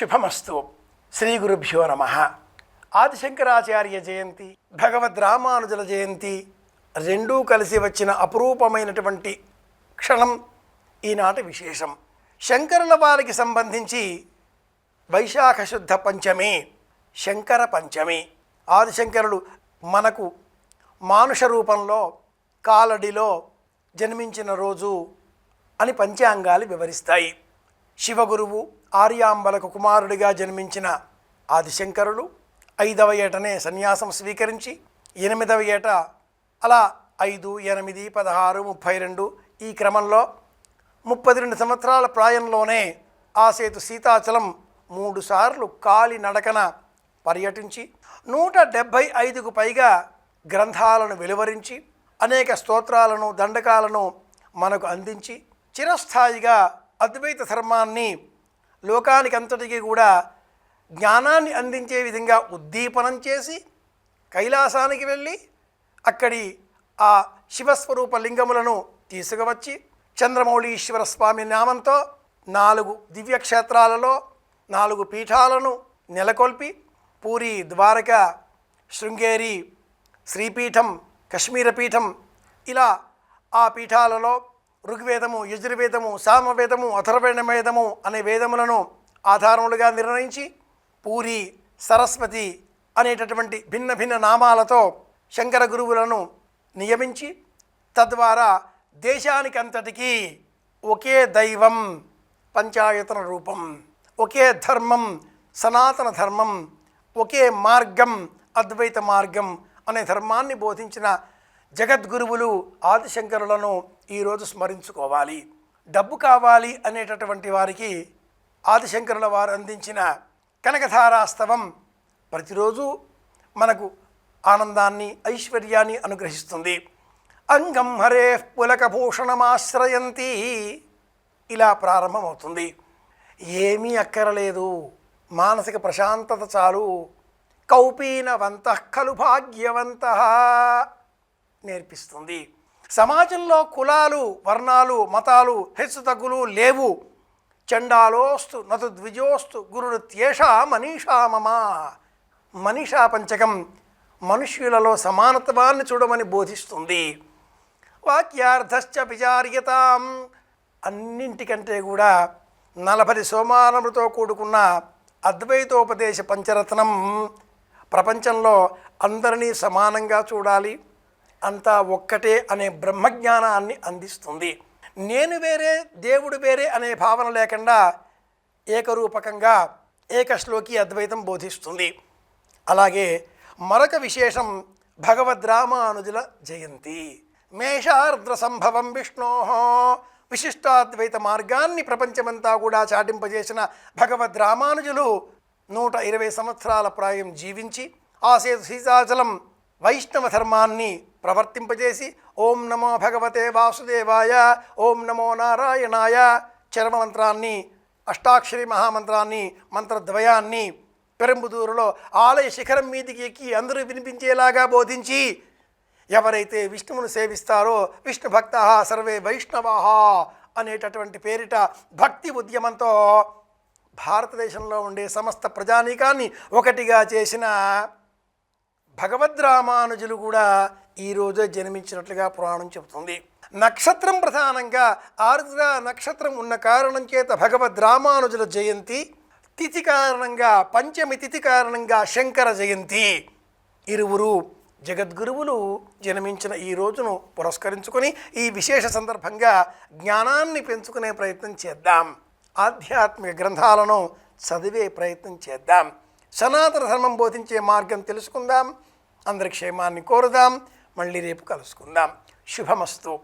శుభమస్తు. శ్రీ గురుభ్యో నమ. ఆదిశంకరాచార్య జయంతి భగవద్ రామానుజుల జయంతి రెండూ కలిసి వచ్చిన అపురూపమైనటువంటి క్షణం ఈనాటి విశేషం. శంకరుల వారికి సంబంధించి వైశాఖ శుద్ధ పంచమి శంకర పంచమి. ఆదిశంకరులు మనకు మానుష రూపంలో కాలడిలో జన్మించిన రోజు అని పంచాంగాలు వివరిస్తాయి. శివగురువు ఆర్యాంబలకు కుమారుడిగా జన్మించిన ఆదిశంకరులు ఐదవ ఏటనే సన్యాసం స్వీకరించి ఎనిమిదవ ఏట అలా ఐదు ఎనిమిది పదహారు ముప్పై రెండు ఈ క్రమంలో ముప్పై రెండు సంవత్సరాల ప్రాయంలోనే ఆ సేతు సీతాచలం మూడుసార్లు కాలి నడకన పర్యటించి నూట డెబ్భై ఐదుకు పైగా గ్రంథాలను వెలువరించి అనేక స్తోత్రాలను దండకాలను మనకు అందించి చిరస్థాయిగా అద్వైత ధర్మాన్ని లోకానికంతటికీ కూడా జ్ఞానాన్ని అందించే విధంగా ఉద్దీపనం చేసి కైలాసానికి వెళ్ళి అక్కడి ఆ శివస్వరూప లింగములను తీసుకువచ్చి చంద్రమౌళీశ్వర స్వామి నామంతో నాలుగు దివ్యక్షేత్రాలలో నాలుగు పీఠాలను నెలకొల్పి పూరి ద్వారక శృంగేరి శ్రీపీఠం కశ్మీర పీఠం ఇలా ఆ పీఠాలలో ఋగ్వేదము యజుర్వేదము సామవేదము అథర్వేణవేదము అనే వేదములను ఆధారములుగా నిర్ణయించి పూరి సరస్వతి అనేటటువంటి భిన్న భిన్న నామాలతో శంకర గురువులను నియమించి తద్వారా దేశానికంతటికీ ఒకే దైవం పంచాయతన రూపం ఒకే ధర్మం సనాతన ధర్మం ఒకే మార్గం అద్వైత మార్గం అనే ధర్మాన్ని బోధించిన జగద్గురువులు ఆదిశంకరులను ఈరోజు స్మరించుకోవాలి. డబ్బు కావాలి అనేటటువంటి వారికి ఆదిశంకరుల వారు అందించిన కనకధారాస్తవం ప్రతిరోజు మనకు ఆనందాన్ని ఐశ్వర్యాన్ని అనుగ్రహిస్తుంది. అంగం హరే పులకభూషణమాశ్రయంతి ఇలా ప్రారంభమవుతుంది. ఏమీ అక్కరలేదు. మానసిక ప్రశాంతత చాలు. కౌపీనవంత ఖలు భాగ్యవంత నేర్పిస్తుంది. సమాజంలో కులాలు వర్ణాలు మతాలు హెచ్చుతగ్గులు లేవు. చండాలోస్తు నతు ద్విజోస్తు గురుత్యేష మనీషా మమ. మనీషా పంచకం మనుష్యులలో సమానత్వాన్ని చూడమని బోధిస్తుంది. వాక్యార్థశ్చ విచార్యతాం. అన్నింటికంటే కూడా నలభై సోమానములతో కూడుకున్న అద్వైతోపదేశ పంచరత్నం ప్రపంచంలో అందరినీ సమానంగా చూడాలి. అంతా ఒక్కటే అనే బ్రహ్మజ్ఞానాన్ని అందిస్తుంది. నేను వేరే దేవుడు వేరే అనే భావన లేకుండా ఏకరూపకంగా ఏకశ్లోకి అద్వైతం బోధిస్తుంది. అలాగే మరొక విశేషం భగవద్ రామానుజుల జయంతి. మేషార్ద్ర సంభవం విష్ణో విశిష్టాద్వైత మార్గాన్ని ప్రపంచమంతా కూడా చాటింపజేసిన భగవద్ రామానుజులు నూట ఇరవై సంవత్సరాల ప్రాయం జీవించి ఆ సీతాచలం వైష్ణవ ధర్మాన్ని ప్రవర్తింపజేసి ఓం నమో భగవతే వాసుదేవాయ ఓం నమో నారాయణాయ చరమమంత్రాన్ని అష్టాక్షరి మహామంత్రాన్ని మంత్రద్వయాన్ని పెరంబుదూరులో ఆలయ శిఖరం మీదికి ఎక్కి అందరూ వినిపించేలాగా బోధించి ఎవరైతే విష్ణువును సేవిస్తారో విష్ణు భక్త సర్వే వైష్ణవా అనేటటువంటి పేరిట భక్తి ఉద్యమంతో భారతదేశంలో ఉండే సమస్త ప్రజానీకాన్ని ఒకటిగా చేసిన భగవద్ రామానుజులు కూడా ఈరోజే జన్మించినట్లుగా పురాణం చెబుతుంది. నక్షత్రం ప్రధానంగా ఆర్ద్ర నక్షత్రం ఉన్న కారణం చేత భగవద్ రామానుజుల జయంతి తిథి కారణంగా పంచమి తిథి కారణంగా శంకర జయంతి. ఇరువురు జగద్గురువులు జన్మించిన ఈ రోజును పురస్కరించుకొని ఈ విశేష సందర్భంగా జ్ఞానాన్ని పెంచుకునే ప్రయత్నం చేద్దాం. ఆధ్యాత్మిక గ్రంథాలను చదివే ప్రయత్నం చేద్దాం. సనాతన ధర్మం బోధించే మార్గం తెలుసుకుందాం. అందరి క్షేమాన్ని కోరుదాం. మళ్ళీ రేపు కలుసుకుందాం. శుభమస్తు.